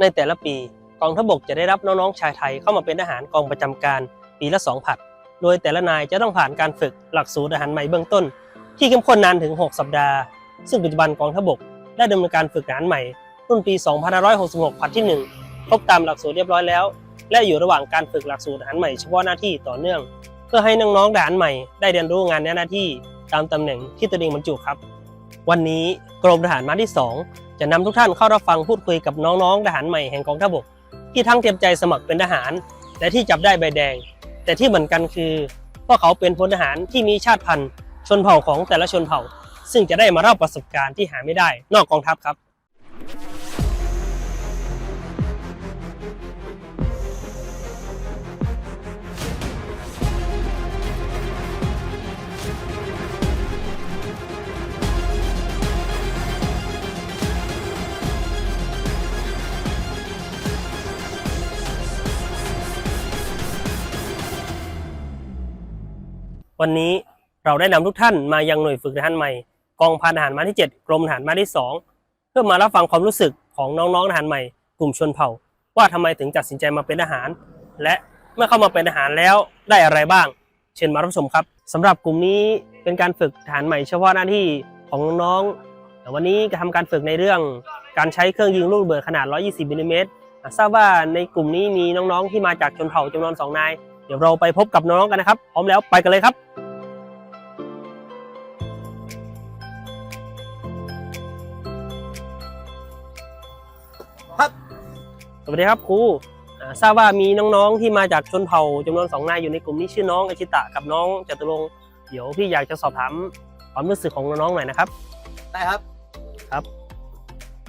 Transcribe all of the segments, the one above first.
ในแต่ละปีกองทัพบกจะได้รับน้องๆชายไทยเข้ามาเป็นทหารกองประจำการปีละ 2 ผัด โดยแต่ละนายจะต้องผ่านการฝึกหลักสูตรทหารใหม่เบื้องต้น ที่เข้มข้นนานถึง 6 สัปดาห์ ซึ่งปัจจุบันกองทัพบกได้ดำเนินการฝึกทหารใหม่รุ่นปี 2566 ผัดที่ 1 ครบตามหลักสูตรเรียบร้อยแล้ว และอยู่ระหว่างการฝึกหลักสูตรทหารใหม่เฉพาะหน้าที่ต่อเนื่อง เพื่อให้น้องๆทหารใหม่ได้เรียนรู้งานและหน้าที่ตามตำแหน่งที่ตัวเองบรรจุครับ วันนี้กรมทหารมาที่ 2 จะนำทุกท่านเข้ารับฟังพูดคุยกับน้องๆทหารใหม่แห่งกองทัพบก ที่ทั้งเตรียมใจสมัครเป็นทหาร และที่จับได้ใบแดง แต่ที่เหมือนกันคือพวกเขาเป็นพลทหารที่มีชาติพันธุ์ ชนเผ่าของแต่ละชนเผ่า ซึ่งจะได้มาเล่าประสบการณ์ที่หาไม่ได้นอกกองทัพครับ วันนี้เราได้นำทุกท่านมายังหน่วยฝึกทหารใหม่ กองพันทหารมาที่ 7 กรมทหารมาที่ 2 เพื่อมารับฟังความรู้สึกของน้องๆทหารใหม่ กลุ่มชนเผ่า ว่าทำไมถึงตัดสินใจมาเป็นทหาร และเมื่อเข้ามาเป็นทหารแล้วได้อะไรบ้าง เชิญมารับชมครับสำหรับกลุ่มนี้เป็นการฝึกทหารใหม่เฉพาะหน้าที่ของน้องๆแต่วันนี้จะทำการฝึกในเรื่องการใช้เครื่องยิงลูกระเบิดขนาด 120มิลลิเมตรทราบว่าในกลุ่มนี้มีน้องๆที่มาจากชนเผ่าจำนวนสองนาย เดี๋ยวเราไปพบกับน้องๆกันนะครับ พร้อมแล้วไปกันเลยครับครับ สวัสดีครับครูอ่าทราบว่ามีน้องๆที่มาจากชนเผ่าจำนวนสองนายอยู่ในกลุ่มนี้ชื่อน้องอาชิตะกับน้องจตุรงค์เดี๋ยวพี่อยากจะสอบถามความรู้สึกของน้องๆหน่อยนะครับ ได้ครับ ครับ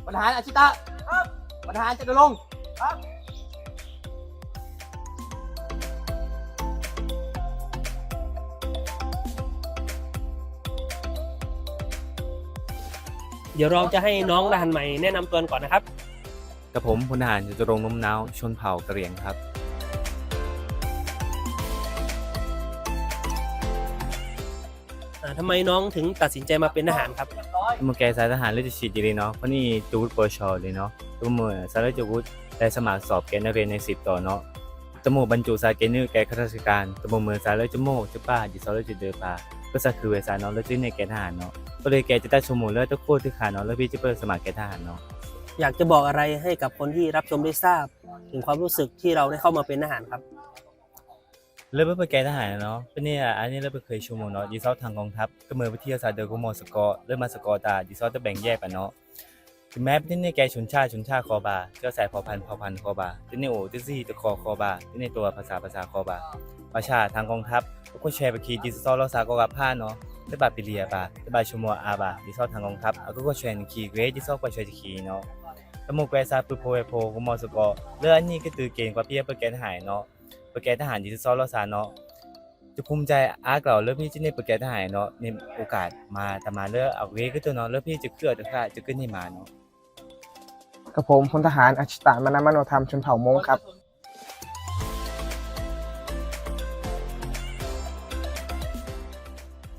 ประธานอาชิตะ ครับ ประธานจตุรงค์ ครับ เดี๋ยวเราจะให้น้องทหารใหม่แนะนำตัวก่อนนะครับ กับผมพลทหารจตุรงค์นมนาวชนเผ่ากะเหรี่ยงครับ อ่าทำไมน้องถึงตัดสินใจมาเป็นทหารครับ เมื่อแกสายทหารเลือดจะฉีดดีเลยเนาะเพราะนี่จูวุฒิปวชเลยเนาะตัวเมื่อสารจวุฒิได้สมัครสอบเกณฑ์นักเรียนในสิบต่อเนาะตะโมบรรจุสายเกณฑ์นึกแกข้าราชการตะโมเมือสายเลจโมกจะป้าจิซอเลจะเดือปาก็สักคือเวสายเนาะแล้วจิ้นในแกณฑ์ทหารเนาะ ก็เลยแกจะได้ชมหมูเลือดตะโคตรที่ขาเนาะแล้วพี่จะเปิดสมัครแกณฑ์ทหารเนาะอยากจะบอกอะไรให้กับคนที่รับชมได้ทราบ ถึงความรู้สึกที่เราได้เข้ามาเป็นทหารครับ เริ่มเปิดแกณฑ์ทหารเนาะเป็นเนี่ยอันนี้เราไปเคยชมหมูเนาะจีซอทางกองทัพก็เมื่อวิทยาศาสตร์เดอร์กมอสกอร์เริ่มมาสกอร์ตาจีซอจะแบ่งแยกกันเนาะถึงแม้ที่นี่แกชนชาติชนชาติคอบาเจ้าสายเผ่าพันธุ์เผ่าพันธุ์คอบาที่นี่โอ้ที่ซี่ตะคอคอบาที่นี่ตัวภาษาภาษาคอบา ประชาทางกองทัพก็แชร์ไปคีดิจิตอลรักษากกับผ้าเนาะได้บาปิเลียบาได้บาชมัวอาบาดิซอลทางกองทัพเอาก็แชร์คีเกรดิซอลก็แชร์คีเนาะตมกแกซาปุโพเอโพกมอสกอเรื่องอันนี้ก็ตือเกณฑ์กว่าเพียเปิดแกนทหารเนาะเปิดแกนทหารดิจิตอลรักษาเนาะจะภูมิใจอาร์กเราเริ่มพี่ที่นี่เปิดแกนทหารเนาะในโอกาสมาแต่มาเลือกเอาเวก็ตัวเนาะเริ่มพี่จะเกือจะค่าจะขึ้นให้มาเนาะกับผมพลทหารอาชิตามานามโนธรรมชนเผ่ามงครับ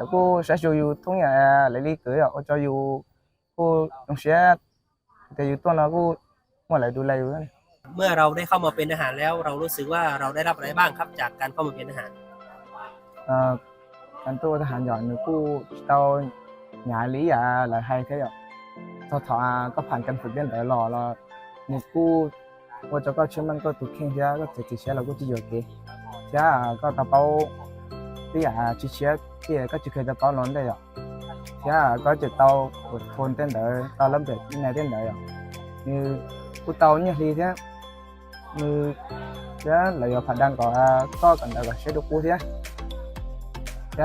แล้วก็ใช้อยู่ทุ่งยาเลยลีเกยอะจะอยู่ก็ตรงเสียแต่อยู่ตัวเราก็เมื่อไหรดูแลอยู่เมื่อเราได้เข้ามาเป็นอาหารแล้ว เรารู้สึกว่าเราได้รับอะไรบ้างครับ จากการเข้ามาเป็นอาหารอ่าการตัวทหารหย่อนูกู้เราหยาลียาหลายไทยเที่ยวทอทอก็ผ่านการฝึกเล่นแต่รอเราหนูกู้ว่าจะก็เชื่อมันก็ตุกเข่งเยอะก็เจ็ดเชื้อเราก็จะอยู่เกยเยอะก็ตะเปา 啲啊，之前啲嘢跟住佢就搞亂啲呀，之後嗰隻刀我放啲嚟，刀諗住呢啲嚟呀，你不刀呢啲啫，你 chứ lấy phần đang có có cần là sẽ được cua thế chứ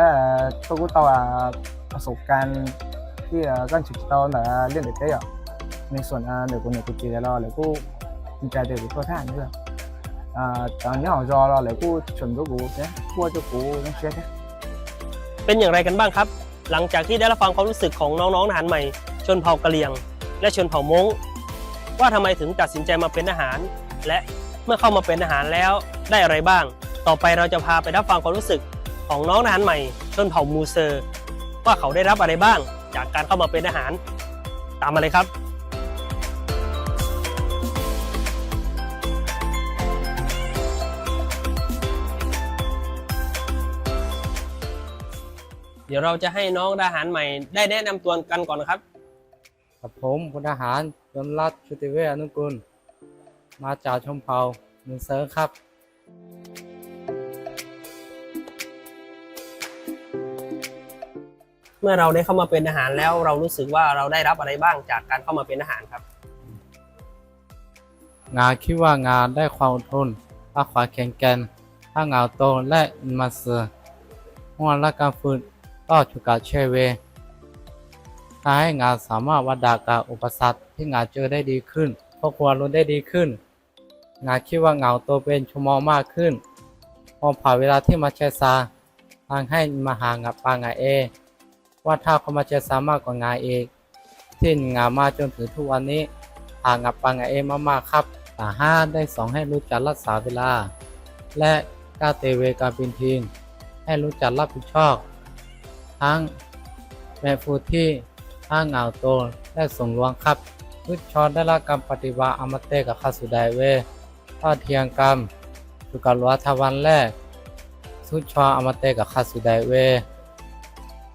tôi cũng tao là số can khi gan chụp tao là liên được thế ạ. Nên xuân là nửa của nửa của chị là lo là cô chạy được của tôi thang nữa à, nếu họ do đó là cô chuẩn cái cô nhé cô cho cô nó xe เป็นอย่างไรกันบ้างครับ หลังจากที่ได้รับฟังความรู้สึกของน้องๆทหารใหม่ ชนเผ่ากะเหรี่ยง และชนเผ่ามงว่าทำไมถึงตัดสินใจมาเป็นอาหาร และเมื่อเข้ามาเป็นอาหารแล้วได้อะไรบ้าง ต่อไปเราจะพาไปรับฟังความรู้สึกของน้องทหารใหม่ ชนเผ่ามูเซอร์ ว่าเขาได้รับอะไรบ้าง จากการเข้ามาเป็นอาหาร ตามมาเลยครับ เดี๋ยวเราจะให้น้องทหารใหม่ได้แนะนำตัวกันก่อนนะครับ กับผมพลทหารยนต์รัตน์ชุติเวชอนุกุล มาจากชมเผ่าเมืองเซิร์ฟครับ เมื่อเราได้เข้ามาเป็นทหารแล้วเรารู้สึกว่าเราได้รับอะไรบ้างจากการเข้ามาเป็นทหารครับ งานคิดว่างานได้ความอดทนภาคความแข็งแกร่งทั้งงานโตและอินมาเซอร์งานและการฝึก ต่อชุกาเชเวทำให้งานสามารถวัดดากับอุปสรรคที่งานเจอได้ดีขึ้นครอบครัวรู้ได้ดีขึ้น งานคิดว่างานโตเป็นชั่วโมงมากขึ้นพอผ่านเวลาที่มาเชซาทางให้มาหางานปางาเอ ว่าถ้าเขามาเชซามากกว่างานเอกที่งานมาจนถึงทุกวันนี้หางกับปังเอมากๆครับตาห้าได้สอนให้รู้จักรักษาเวลา และก้าเตเวการเป็นทีมให้รู้จักรับผิดชอบ ทั้งแม่ฟูที่ทั้งเหงาโตและส่งลวงครับพุทธชอได้รับการมปฏิบัติอมเตกับข้าสุดายเวทอดเทียงกรรมสุกาลัวทวันแรก สุดชออมเตกับข้าสุดายเว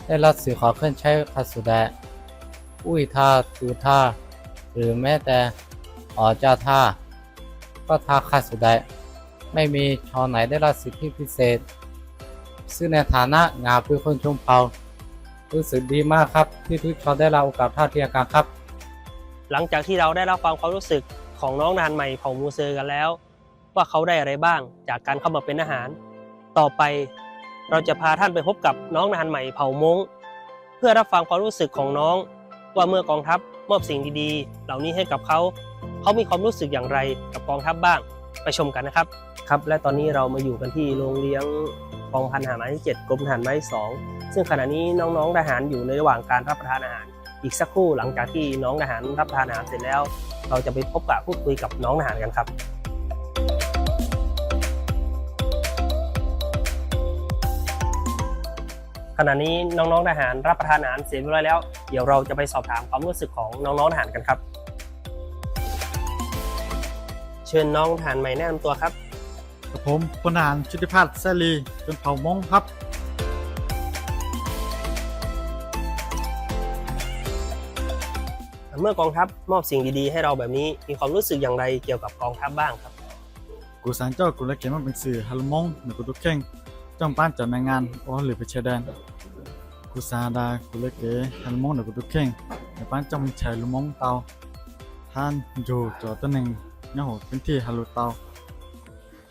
ได้รับสื่อขอเคลื่อนใช้ข้าสุดายอุ้ยท่าตูท่าหรือแม้แต่อ๋อเจ้าท่าก็ท่าขาสุดไดไม่มีชอไหนได้รับสิทธิพิเศษ ซึ่งในฐานะงาเป็นคนชมเผารู้สึกดีมากครับ ที่ทุกชอได้รับโอกาสท่าเทียมกันครับ หลังจากที่เราได้รับฟังความรู้สึกของน้องทหารใหม่เผ่ามูเซอร์กันแล้ว ว่าเขาได้อะไรบ้างจากการเข้ามาเป็นทหาร ต่อไปเราจะพาท่านไปพบกับน้องทหารใหม่เผ่ามงเพื่อรับฟังความรู้สึกของน้อง ว่าเมื่อกองทัพมอบสิ่งดีๆ เหล่านี้ให้กับเขา เขามีความรู้สึกอย่างไรกับกองทัพบ้าง ไปชมกันนะครับ ครับ และตอนนี้เรามาอยู่กันที่โรงเลี้ยง กองพันทหารม้าที่ 7กรมทหารม้าที่ 2 ซึ่งขณะนี้น้องๆทหารอยู่ในระหว่างการรับประทานอาหาร อีกสักครู่หลังจากที่น้องทหารรับประทานอาหารเสร็จแล้ว เราจะไปพบกับพูดคุยกับน้องทหารกันครับขณะนี้น้องๆทหารรับประทานอาหารเสร็จเรียบร้อยแล้ว เดี๋ยวเราจะไปสอบถามความรู้สึกของน้องๆทหารกันครับ เชิญน้องทหารใหม่แนะนำตัวครับ กับผมพลทหารชุติพัฒน์แซลีเป็นเผ่ามงครับ เมื่อกองทัพมอบสิ่งดีๆ ให้เราแบบนี้มีความรู้สึกอย่างไรเกี่ยวกับกองทัพบ้างครับ กูสารเจ้ากูและเกมมันเป็นสื่อฮัลโลมงหรือกูตุกเข่งจ้องป้านจัดในงานโอ้หรือไปเชยแดนกูสาดากูและเกฮัลโลมงหรือกูตุกเข่งในป้านจ้องชายลุมงเตาท่านอยู่จอตัวหนึ่งเนี่ยโหเป็นที่ฮัลโหลเตา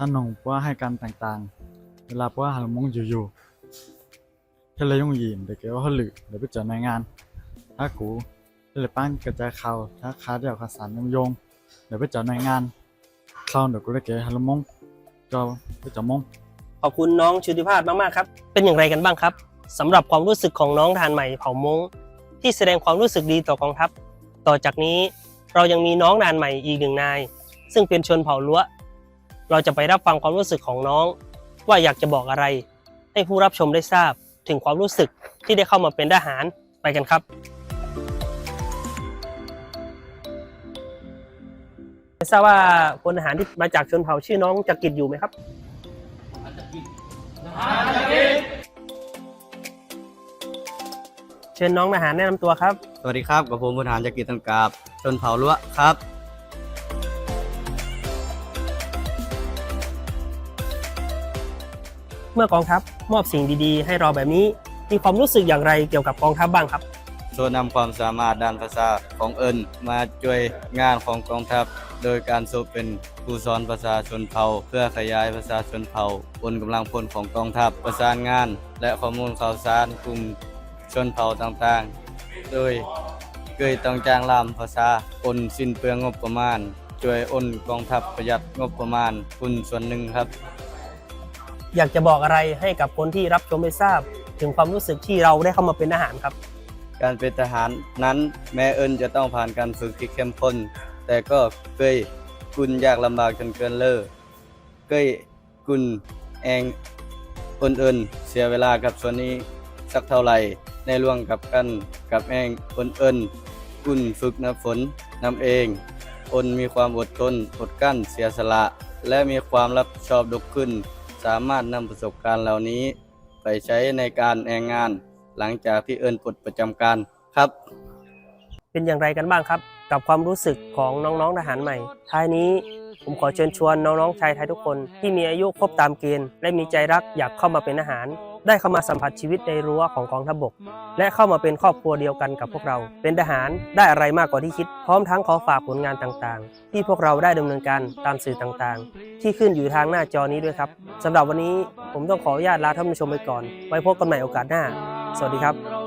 ท่านหนงปัวให้การต่างๆ เวลาปัวฮัลโมงอยู่ๆเทเลยยงยิมเด็กเกว่าฮัลลือเดี๋ยวไปเจัดในงานถ้ากูเลยป้านกระจายข่าวถ้าคาเดี่ยวขาสารยงยงเดี๋ยวไปเจัดในงานคลาวเดี๋ยวกูได้เก๋ฮัลโมงจอไปเจับมงขอบคุณน้องชุติภาพมากๆครับ เป็นอย่างไรกันบ้างครับสำหรับความรู้สึกของน้องทารใหม่เผ่ามงที่แสดงความรู้สึกดีต่อกองทัพ ต่อจากนี้เรายังมีน้องทารใหม่อีกหนึ่งนาย ซึ่งเป็นชนเผ่าล้ว เราจะไปรับฟังความรู้สึกของน้อง ว่าอยากจะบอกอะไร ให้ผู้รับชมได้ทราบถึงความรู้สึกที่ได้เข้ามาเป็นทหารไปกันครับทราบว่าพลทหารที่มาจากชนเผ่าชื่อน้องจักริดอยู่ไหมครับเชิญน้องทหารแนะนำตัวครับ สวัสดีครับ กับผมพลทหารจักริดตันกาบชนเผ่าล้วครับ มื่อกองทัพมอบสิ่งดีๆ ให้เราแบบนี้ มีความรู้สึกอย่างไรเกี่ยวกับกองทัพบ้างครับโชว์นำความสามารถด้านภาษาของเอิญมาช่วยงานของกองทัพ โดยการโซเป็นครูสอนภาษาชนเผ่า เพื่อขยายภาษาชนเผ่าบนกำลังพลของกองทัพประสานงาน และข้อมูลข่าวสารกลุ่มชนเผ่าต่างๆ โดยเกยต้องจ้างลามภาษาอนสิ้นเปลืองงบประมาณช่วยอ้นกองทัพประหยัดงบประมาณคุณส่วนหนึ่งครับ อยากจะบอกอะไรให้กับคนที่รับชมไม่ทราบ ถึงความรู้สึกที่เราได้เข้ามาเป็นทหารครับ การเป็นทหารนั้นแม้เอิญจะต้องผ่านการฝึกที่เข้มข้น แต่ก็เคยกุนยากลำบากจนเกินเล่อเคยกุนแองคนเอิญเสียเวลากับส่วนนี้สักเท่าไหร่ในร่วงกับกันกับแองคนเอิญกุนฝึกน้ำฝนนำเองอนมีความอดทนอดกั้นเสียสละ และมีความรับผิดชอบดกขึ้น สามารถนำประสบการณ์เหล่านี้ ไปใช้ในการแองงาน หลังจากที่เอิญปลดประจำการครับ เป็นอย่างไรกันบ้างครับ กับความรู้สึกของน้องๆทหารใหม่ ท้ายนี้ผมขอเชิญชวนน้องๆชายไทยทุกคน ที่มีอายุครบตามเกณฑ์ และมีใจรักอยากเข้ามาเป็นทหาร ได้เข้ามาสัมผัสชีวิตในรั้วของกองทัพบก และเข้ามาเป็นครอบครัวเดียวกันกับพวกเรา เป็นทหารได้อะไรมากกว่าที่คิด พร้อมทั้งขอฝากผลงานต่างๆ ที่พวกเราได้ดำเนินการตามสื่อต่างๆ ที่ขึ้นอยู่ทางหน้าจอนี้ด้วยครับสำหรับวันนี้ผมต้องขออนุญาตลาท่านผู้ชมไปก่อน ไว้พบกันใหม่โอกาสหน้า สวัสดีครับ